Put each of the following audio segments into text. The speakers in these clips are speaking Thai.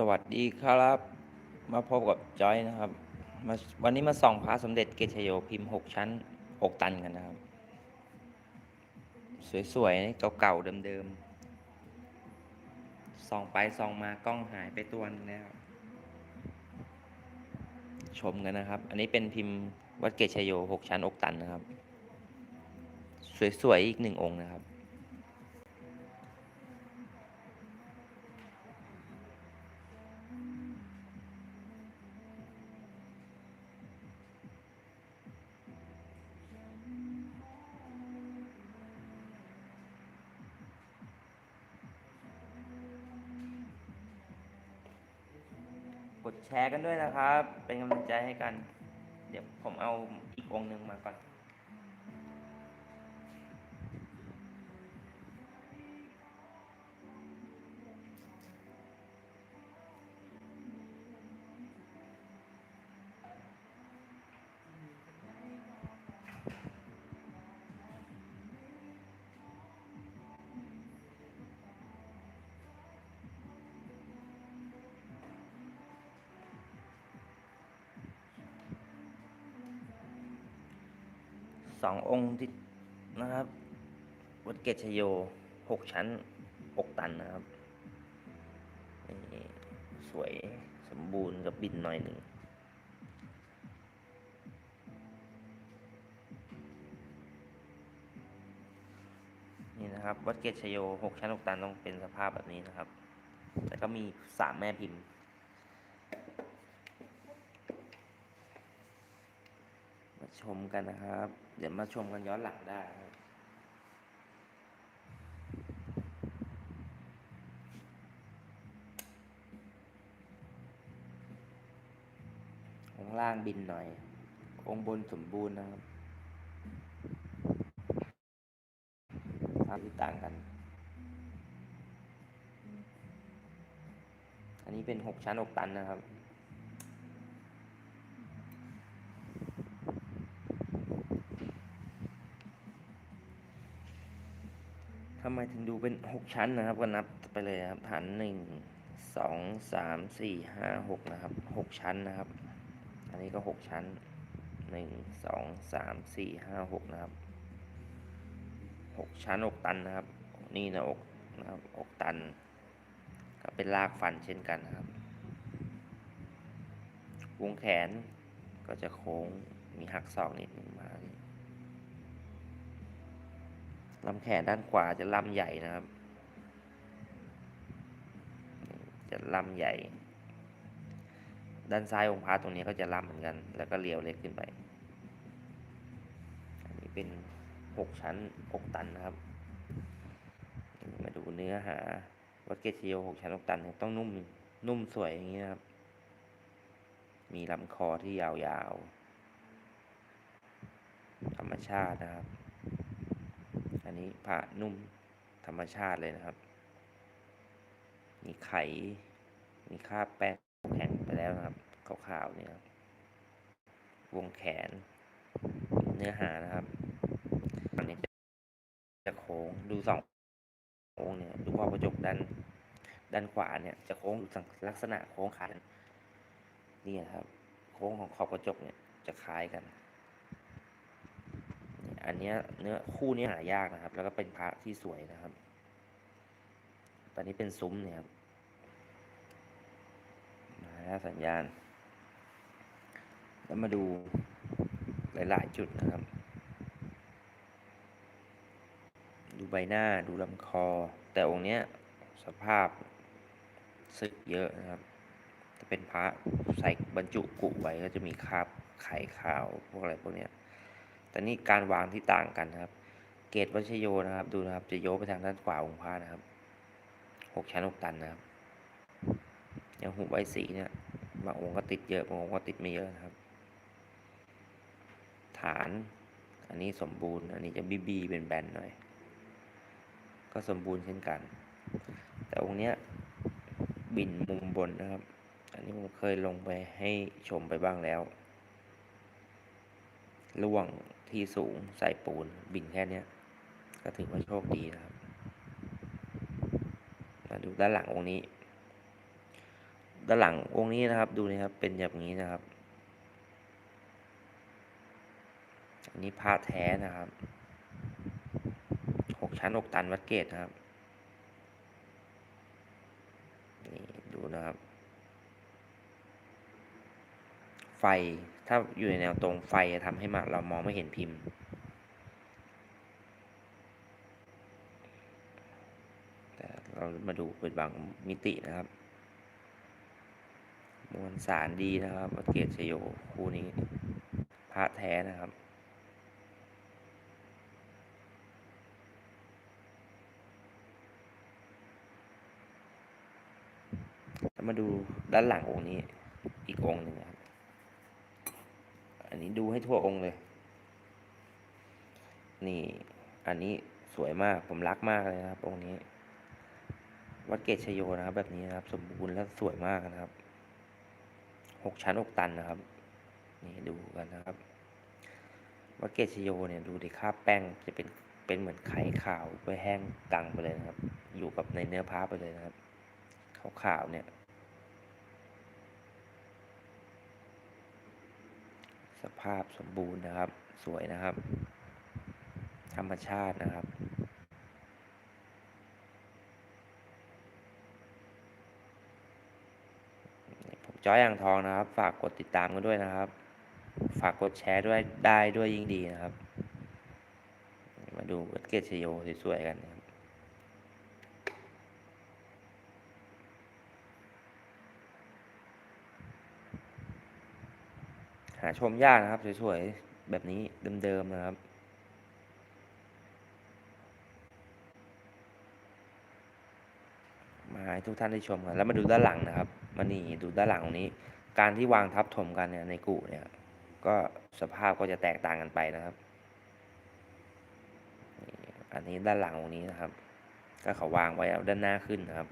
สวัสดีครับ มาพบกับจอยนะครับมาวันนี้มาส่องพระสมเด็จเกชโยพิมพ์หกชั้นหกตันกันนะครับ สวยๆเก่าๆเดิมๆส่องไปส่องมากล้องหายไปตัวนึงแล้วชมกันนะครับ อันนี้เป็นพิมพ์วัดเกชโยหกชั้นอกตันนะครับ สวยๆอีกหนึ่งองค์นะครับ แชร์กันด้วยนะครับ เป็นกำลังใจให้กัน เดี๋ยวผมเอาอีกองหนึ่งมาก่อน สององค์ที่นะครับวัดเกตชโยหกชั้นหกตันนะครับนี่สวยสมบูรณ์กับบินหน่อยหนึ่งนี่นะครับวัดเกตชโยหกชั้นหกตันต้องเป็นสภาพแบบนี้นะครับแล้วก็มีสามแม่พิมพ์ มาชมกันนะครับ เดี๋ยวมาชมกันย้อนหลังได้ครับองล่างบินหน่อย องบนสมบูรณ์นะครับภาพที่ต่างกัน อันนี้เป็นหกชั้นหกตันนะครับำไมถึงดูเป็นหกชั้นนะครับ ก็นับไปเลยครับฐานหนึ่งสองสามสี่ห้าหกนะครับหกชั้นนะครับ อันนี้ก็หกชั้นหนึ่งสองสามสี่ห้าหกนะครับหกชั้นอกตันนะครับ นี่นะอกนะครับอกตัน ก็เป็นลากฟันเช่นกันนะครับ วงแขนก็จะโค้งมีหักศอกนิดนึงมานี่ ลำแขนด้านขวาจะลำใหญ่นะครับ จะลำใหญ่ ด้านซ้ายองค์พระตรงนี้ก็จะลำเหมือนกัน แล้วก็เรียวเล็กขึ้นไป อันนี้เป็นหกชั้นหกตันนะครับ มาดูเนื้อหาวัดเกตชิโยหกชั้นหกตันต้องนุ่มนุ่มสวยอย่างนี้นะครับ มีลำคอที่ยาวๆ ธรรมชาตินะครับ ผ้านุ่มธรรมชาติเลยนะครับ มีไขมีคราบแป้งแข็งไปแล้วนะครับขาวๆเนี่ยครับ วงแขน เนื้อหานะครับอันนี้จะโค้งดูสองโค้งเนี่ย ดูว่ากระจกด้านด้านขวาเนี่ย จะโค้งลักษณะโค้งคล้านนี่นะครับ โค้งของขอบกระจกเนี่ยจะคล้ายกัน อันเนี้ยเนื้อคู่นี้หายากนะครับ แล้วก็เป็นพระที่สวยนะครับ ตอนนี้เป็นซุ้มเนี่ยครับมาแล้วสัญญาณ แล้วมาดูหลาย ๆ จุดนะครับ ดูใบหน้าดูลำคอ แต่องค์เนี้ยสภาพสึกเยอะนะครับจะเป็นพระใส่บรรจุกุไว้ก็จะมีคราบไข่ขาวพวกอะไรพวกเนี้ย แต่นี่การวางที่ต่างกันนะครับ เกตวัชโยนะครับ ดูนะครับ จะโยไปทางด้านขวาองค์พระนะครับหกชั้นหกตันนะครับอย่างหูใบสีเนี่ยบางองค์ก็ติดเยอะบางองค์ก็ติดไม่เยอะนะครับ ฐานอันนี้สมบูรณ์ อันนี้จะบีบีเป็นแบนๆหน่อย ก็สมบูรณ์เช่นกัน แต่องค์เนี้ยบินมุมบนนะครับ อันนี้ผมเคยลงไปให้ชมไปบ้างแล้วล่วง ที่สูงใส่ปูนบินแค่เนี้ยก็ถือว่าโชคดีนะครับ มาดูด้านหลังองค์นี้ ด้านหลังองค์นี้นะครับดูนะครับเป็นแบบนี้นะครับ อันนี้พระแท้นะครับหกชั้นอกตันวัดเกตนะครับนี่ดูนะครับ ไฟ ถ้าอยู่ในแนวตรงไฟจะทำให้มาเรามองไม่เห็นพิมพ์ แต่เรามาดูเป็นบางมิตินะครับ มวลสารดีนะครับวัดเกตชโยคู่นี้พระแท้นะครับมาดูด้านหลังองค์นี้อีกองค์หนึ่งันนี้ดูให้ทั่วองค์เลย นี่ อันนี้สวยมากผมรักมากเลยนะครับ องค์นี้ วัดเกตชโยนะครับ แบบนี้นะครับ สมบูรณ์และสวยมากนะครับหกชั้นอกตันนะครับ นี่ดูกันนะครับ วัดเกตชโยเนี่ยดูดิคราแป้งจะเป็นเป็นเหมือนไข่ขาวไปแห้งกังไปเลยนะครับ อยู่กับในเนื้อผ้าไปเลยนะครับขาวๆเนี่ย สภาพสมบูรณ์นะครับ สวยนะครับ ธรรมชาตินะครับ ผมจ้อยอ่างทองนะครับ ฝากกดติดตามกันด้วยนะครับ ฝากกดแชร์ด้วยได้ด้วยยิ่งดีนะครับ มาดูวัดเกตชโยสวยๆกันนะครับ หาชมยากนะครับ สวยๆ แบบนี้เดิมๆนะครับ มาให้ทุกท่านได้ชมกัน แล้วมาดูด้านหลังนะครับมานี่ดูด้านหลังตรงนี้ การที่วางทับถมกันเนี่ยในกุเนี่ย ก็สภาพก็จะแตกต่างกันไปนะครับ อันนี้ด้านหลังตรงนี้นะครับ ก็เขาวางไว้เอาด้านหน้าขึ้นนะครับ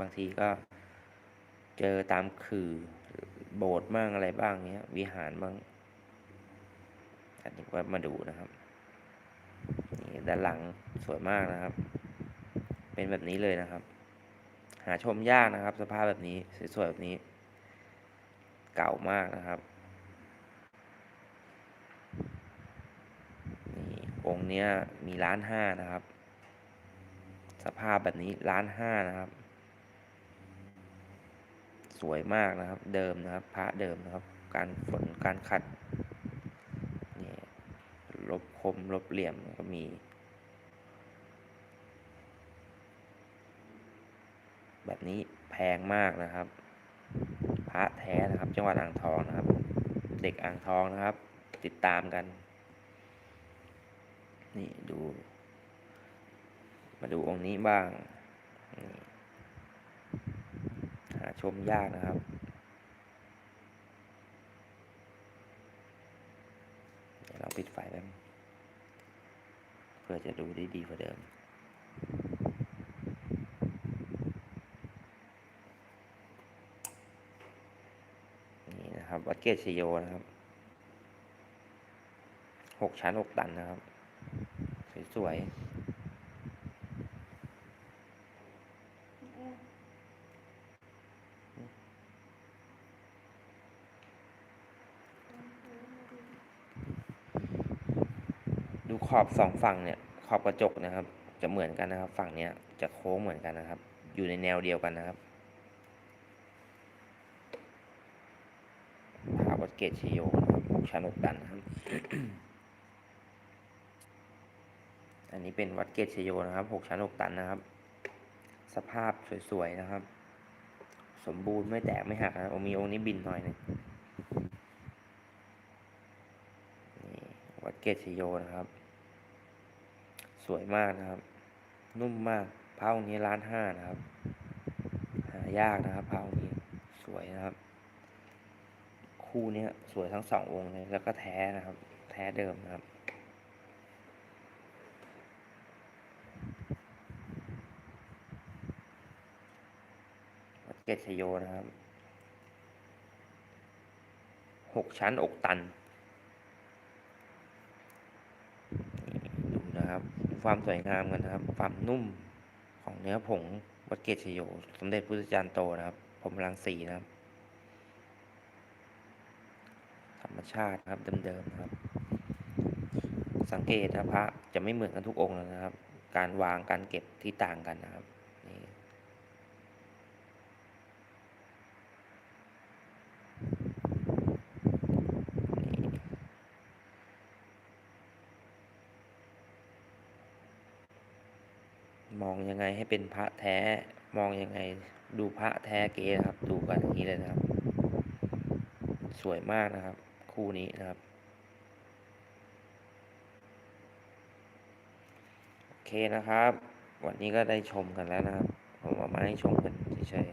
บางทีก็เจอตามคือ โบสถ์บ้างอะไรบ้างเนี้ย วิหารบ้างอันนี้ก็มาดูนะครับ นี่ด้านหลังสวยมากนะครับ เป็นแบบนี้เลยนะครับ หาชมยากนะครับ สภาพแบบนี้สวยๆแบบนี้ เก่ามากนะครับนี่องค์เนี้ยมีล้านห้านะครับ สภาพแบบนี้ล้านห้านะครับ สวยมากนะครับ เดิมนะครับ พระเดิมนะครับ การฝนการขัดนี่ลบคมลบเหลี่ยมก็มี แบบนี้แพงมากนะครับ พระแท้นะครับ จังหวัดอ่างทองนะครับ เด็กอ่างทองนะครับ ติดตามกัน นี่ดู มาดูองค์นี้บ้างนี่าชมยากนะครับ เดี๋ยวเราปิดไฟแป๊บเพื่อจะดูได้ดีกว่าเดิม นี่นะครับ วัดเกตชโยนะครับหกชั้นหกตันนะครับ สวยๆ ดูขอบสองฝั่งเนี่ยขอบกระจกนะครับ จะเหมือนกันนะครับ ฝั่งเนี้ยจะโค้งเหมือนกันนะครับ อยู่ในแนวเดียวกันนะครับพาวัดเกตชโยนะครับชั้นหกตันครับ อันนี้เป็นวัดเกตชโยนะครับหกชั้นหกตันนะครับ สภาพสวยๆนะครับ สมบูรณ์ไม่แตกไม่หักนะโอมีองค์นี้บินหน่อยนึงนี่วัดเกตชโยนะครับ สวยมากนะครับ นุ่มมากพระองค์นี้ล้านห้านะครับ หายากนะครับพระองค์นี้สวยนะครับ คู่นี้สวยทั้งสององค์เลยแล้วก็แท้นะครับ แท้เดิมนะครับเกตชโยนะครับหกชั้นอกตันดูนะ ความสวยงามกันนะครับ ความนุ่มของเนื้อผงวัดเกตชโย สมเด็จพุทธจารย์โตนะครับพรหมรังสีนะครับ ธรรมชาตินะครับเดิมๆครับ สังเกตนะพระจะไม่เหมือนกันทุกองค์นะครับ การวางการเก็บที่ต่างกันนะครับนี่นี่มองยัง ไงให้เป็นพระแท้ มองยังไง ดูพระแท้เก๋ครับ ดูกันอย่างนี้เลยนะครับ สวยมากนะครับ คู่นี้นะครับ โอเคนะครับ วันนี้ก็ได้ชมกันแล้วนะครับ ผมเอามาให้ชมกันเฉย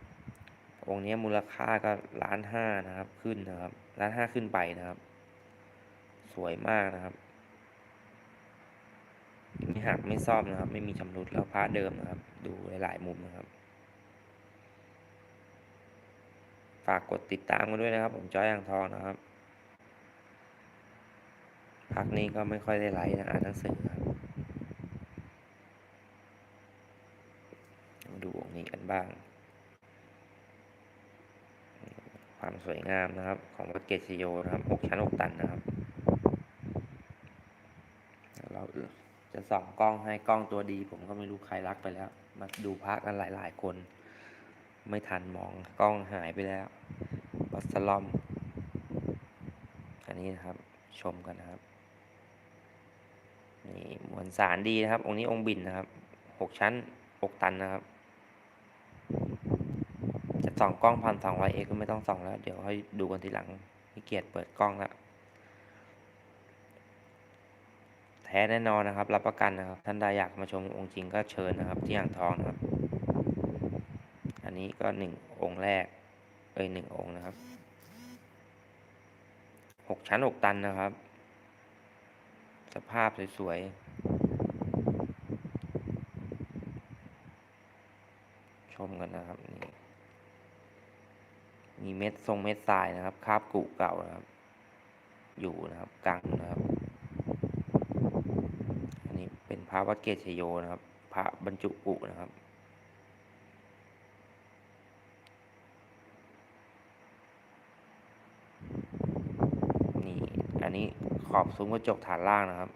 ๆองค์นี้มูลค่าก็ล้านห้านะครับ ขึ้นนะครับ ล้านห้าขึ้นไปนะครับ สวยมากนะครับ หักไม่ซ่อมนะครับ ไม่มีชำรุดแล้วพระเดิมนะครับ ดูหลายๆมุมนะครับ ฝากกดติดตามกันด้วยนะครับ ผมจ้อยอ่างทองนะครับพักนี้ก็ไม่ค่อยได้ไลฟ์นะอ่านหนังสือครับมาดูองค์นี้กันบ้าง ความสวยงามนะครับ ของวัดเกศโยนะครับหกชั้นหกตันนะครับเดี๋ยวเรา จะส่องกล้องให้กล้องตัวดี ผมก็ไม่รู้ใครรักไปแล้ว มาดูพระกันหลาย ๆ คน ไม่ทันมองกล้องหายไปแล้ววัสลอม อันนี้นะครับชมกันนะครับนี่มวลสารดีนะครับ องค์นี้องค์บินนะครับหกชั้นหกตันนะครับ จะส่องกล้องพันสองร้อยเอก็ไม่ต้องส่องแล้ว เดี๋ยวให้ดูกันทีหลังขี้เกียจเปิดกล้องแล้ว แท้แน่นอนนะครับ รับประกันนะครับ ท่านใดอยากมาชมองค์จริงก็เชิญนะครับ ที่อ่างทองนะครับ อันนี้ก็หนึ่งองค์แรก เอ้ยหนึ่งองค์นะครับหกชั้นหกตันนะครับ สภาพสวยๆ ชมกันนะครับนี่มีเม็ดทรงเม็ดทรายนะครับ คาบกุเก่านะครับ อยู่นะครับกลางนะครับ อันนี้เป็น พระวัดเกศโยนะครับ พระบรรจุกุนะครับ นี่อันนี้ขอบซุ้มกระจกฐานล่างนะครับ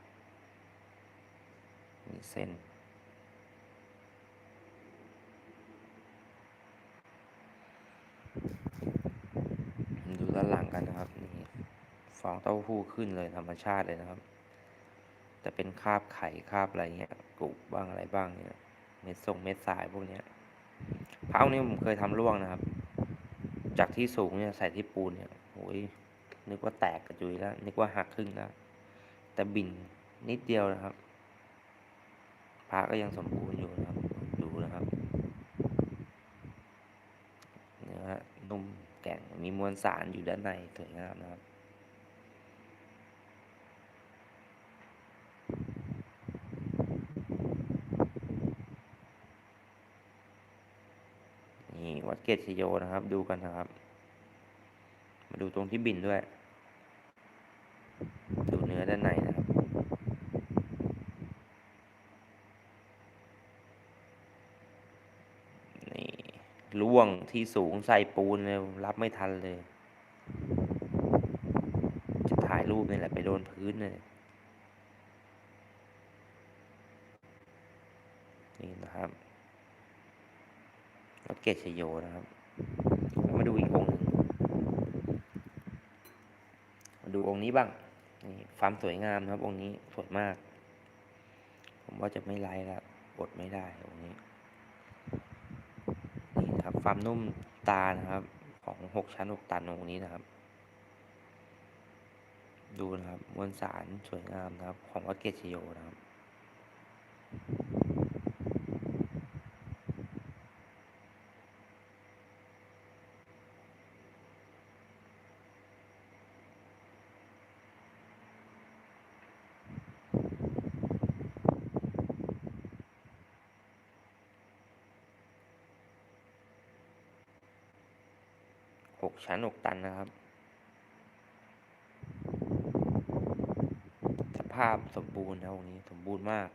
มีเส้นดูด้านหลังกันนะครับนี่ฟองเต้าหู้ขึ้นเลยธรรมชาติเลยนะครับ แต่เป็นคราบไข่คราบอะไรเงี้ยกุบ้างอะไรบ้างเนี่ยเม็ดทรงเม็ดสายพวกเนี้ยพระองค์นี้ผมเคยทำร่วงนะครับ จากที่สูงเนี่ยใส่ที่ปูนเนี่ยโอ้ยนึกว่าแตกกระจุยแล้ว นึกว่าหักครึ่งแล้ว แต่บินนิดเดียวนะครับ พระก็ยังสมบูรณ์อยู่นะครับ ดูนะครับเนื้อนุ่มแก่งมีมวลสารอยู่ด้านในสวยงามนะครับ นี่วัดเกศชโยนะครับ ดูกันนะครับ มาดูตรงที่บินด้วย ดูเนื้อด้านในนะครับนี่ล่วงที่สูงใส่ปูนเลยรับไม่ทันเลย จะถ่ายรูปนี่แหละไปโดนพื้นเลยนี่นะครับ เกศชโยนะครับมาดูอีกองค์หนึ่งมาดูองค์นี้บ้างนี่ความสวยงามครับ องค์นี้สวยมาก ผมว่าจะไม่ไลฟ์แล้วอดไม่ได้องค์นี้นี่ครับความนุ่มตานะครับ ของหกชั้นหกตันองค์นี้นะครับ ดูนะครับมวลสารสวยงามนะครับ ของวัดเกศชโยนะครับ หก ชั้นหกตันนะครับ สภาพสมบูรณ์นะองค์นี้สมบูรณ์มาก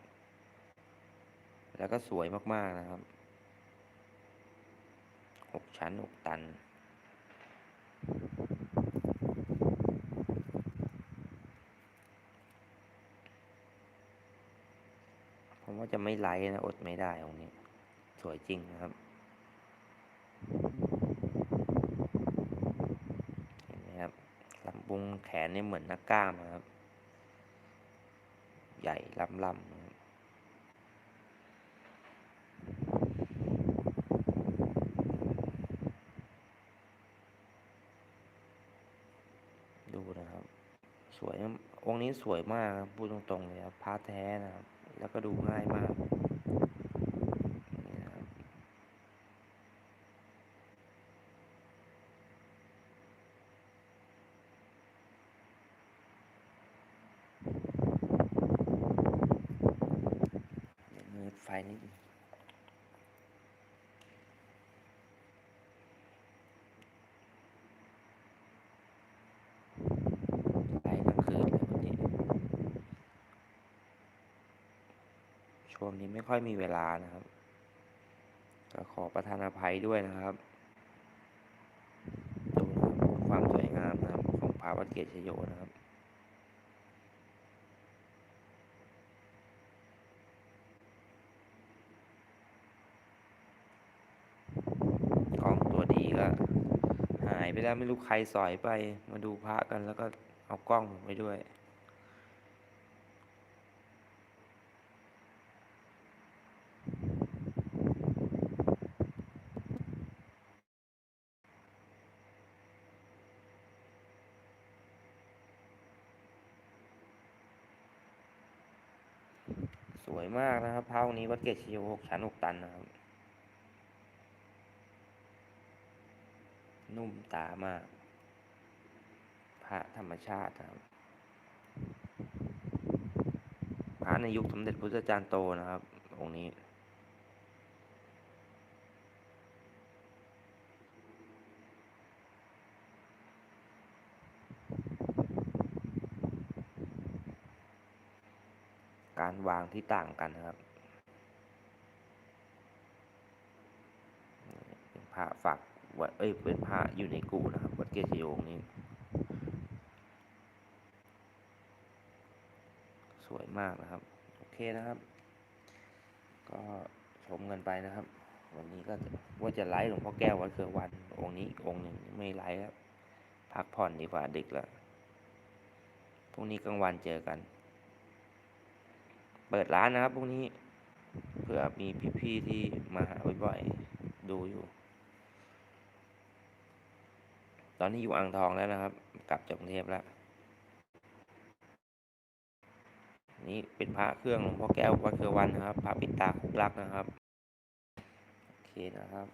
แล้วก็สวยมากๆนะครับหกชั้นหกตัน ผมว่าจะไม่ไลนะ อดไม่ได้ตรงนี้ สวยจริงนะครับ เห็นไหมครับ พุงแขนนี่เหมือนหนักกล้ามนะครับ ใหญ่ลำลำนะครับดูนะครับ สวยองค์นี้สวยมากครับพูดตรงๆเลยครับพระแท้นะครับ แล้วก็ดูง่ายมากนี่นะครับ เดี๋ยวมือไฟนิดนึงไฟทั้งคืนเลยวันนี้ ช่ วงนี้ไม่ค่อยมีเวลานะครับก็ขอประทานอภัยด้วยนะครับดูนะครับความสวยงามนะครับของพระวัดเกศชโยนะครับกล้องตัวดีก็หายไปแล้วไม่รู้ใครสอยไปมาดูพระกันแล้วก็เอากล้องผมไปด้วย สวยมากนะครับพระองค์นี้วัดเกศชโยหกชั้นหกตันนะครับ นุ่มตามาก พระธรรมชาติครับ พระในยุคสมเด็จพระพุทธจารย์โตนะครับองค์นี้ การวางที่ต่างกันนะครับเป็นพระฝักวัดเอ้ยเป็นพระอยู่ในกูนะครับ วัดเกศโยงนี้สวยมากนะครับ โอเคนะครับ ก็ชมกันไปนะครับ วันนี้ก็ว่าจะไลฟ์หลวงพ่อแก้ววัดเครือวัน องค์นี้อีกองค์หนึ่งไม่ไลฟ์ครับ พักผ่อนดีกว่าดึกแล้วพรุ่งนี้กลางวันเจอกัน เปิดร้านนะครับพรุ่งนี้เผื่อมีพี่ๆที่มาหาบ่อยๆดูอยู่ ตอนนี้อยู่อ่างทองแล้วนะครับ กลับจากกรุงเทพแล้ว นี่เป็นพระเครื่องหลวงพ่อแก้ววัดเครือวันนะครับพระปิดตาคุกลักนะครับโอเคนะครับ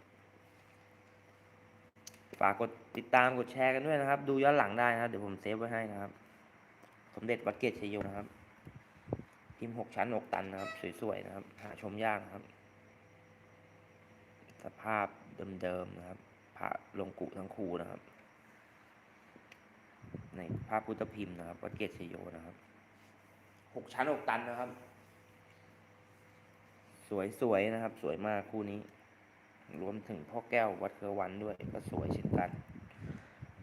ฝากกดติดตามกดแชร์กันด้วยนะครับ ดูย้อนหลังได้นะครับ เดี๋ยวผมเซฟไว้ให้นะครับ สมเด็จวัดเกศชยโยนะครับ พิมพ์หกชั้นหกตันนะครับ สวยๆนะครับ หาชมยากนะครับ สภาพเดิมๆนะครับพระลงกุทั้งคู่นะครับ ในภาพพุทธพิมพ์นะครับวัดเกศโยนะครับหกชั้นหกตันนะครับ สวยๆนะครับ สวยมากคู่นี้ รวมถึงพ่อแก้ววัดเครือวันด้วย ก็สวยเช่นกัน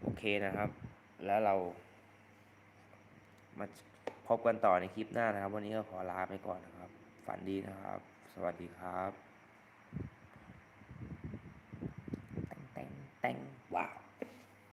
โอเคนะครับ แล้วเรามา พบกันต่อในคลิปหน้านะครับ วันนี้ก็ขอลาไปก่อนนะครับ ฝันดีนะครับ สวัสดีครับ แต่งแต่งแต่งว้าว